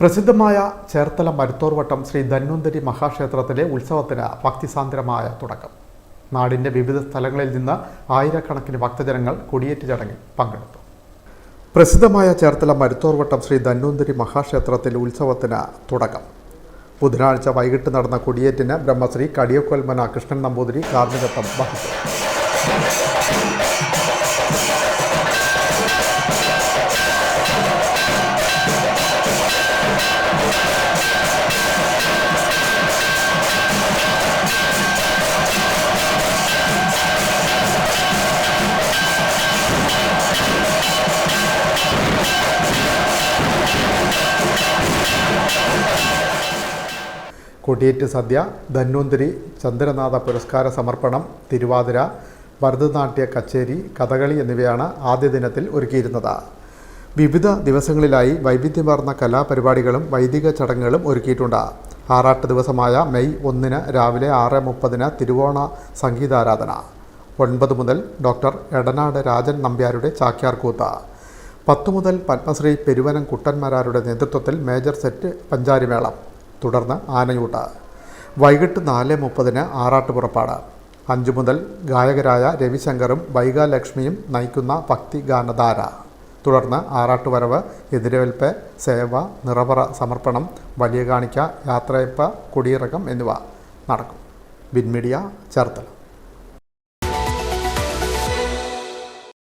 പ്രസിദ്ധമായ ചേർത്തല മരുത്തോർവട്ടം ശ്രീ ധന്വന്തരി മഹാക്ഷേത്രത്തിലെ ഉത്സവത്തിന് ഭക്തിസാന്ദ്രമായ തുടക്കം. നാടിന്റെ വിവിധ സ്ഥലങ്ങളിൽ നിന്ന് ആയിരക്കണക്കിന് ഭക്തജനങ്ങൾ കൊടിയേറ്റ് ചടങ്ങിൽ പങ്കെടുത്തു. പ്രസിദ്ധമായ ചേർത്തല മരുത്തോർവട്ടം ശ്രീ ധന്വന്തരി മഹാക്ഷേത്രത്തിൽ ഉത്സവത്തിന് തുടക്കം. ബുധനാഴ്ച വൈകിട്ട് നടന്ന കൊടിയേറ്റിന് ബ്രഹ്മശ്രീ കടിയക്കൊൽമന കൃഷ്ണൻ നമ്പൂതിരി കാർമ്മികത്വം വഹിച്ചു. കൊടിയേറ്റ് സദ്യ ധന്വന്തിരി ചന്ദ്രനാഥ പുരസ്കാര സമർപ്പണം തിരുവാതിര ഭരതനാട്യ കച്ചേരി കഥകളി എന്നിവയാണ് ആദ്യ ദിനത്തിൽ ഒരുക്കിയിരുന്നത്. വിവിധ ദിവസങ്ങളിലായി വൈവിധ്യമാർന്ന കലാപരിപാടികളും വൈദിക ചടങ്ങുകളും ഒരുക്കിയിട്ടുണ്ട്. ആറാട്ട് ദിവസമായ മെയ് ഒന്നിന് രാവിലെ ആറ് മുപ്പതിന് തിരുവോണ സംഗീതാരാധന. ഒൻപത് മുതൽ ഡോക്ടർ എടനാട് രാജൻ നമ്പ്യാരുടെ ചാക്യാർകൂത്ത്. പത്ത് മുതൽ പത്മശ്രീ പെരുവനം കുട്ടന്മാരാരുടെ നേതൃത്വത്തിൽ മേജർ സെറ്റ് പഞ്ചാരിമേളം. തുടർന്ന് ആനയൂട്ട്. വൈകിട്ട് നാല് മുപ്പതിന് ആറാട്ട് പുറപ്പാട് അഞ്ചു മുതൽ ഗായകരായ രവിശങ്കറും വൈകാലക്ഷ്മിയും നയിക്കുന്ന ഭക്തി ഗാനധാര. തുടർന്ന് ആറാട്ടുവരവ് എതിരേൽപ്പ് സേവ നിറവറ സമർപ്പണം വലിയ കാണിക്ക യാത്രയപ്പ കൊടിയിറക്കം എന്നിവ നടക്കും. ബിൻമീഡിയ ചേർത്തല.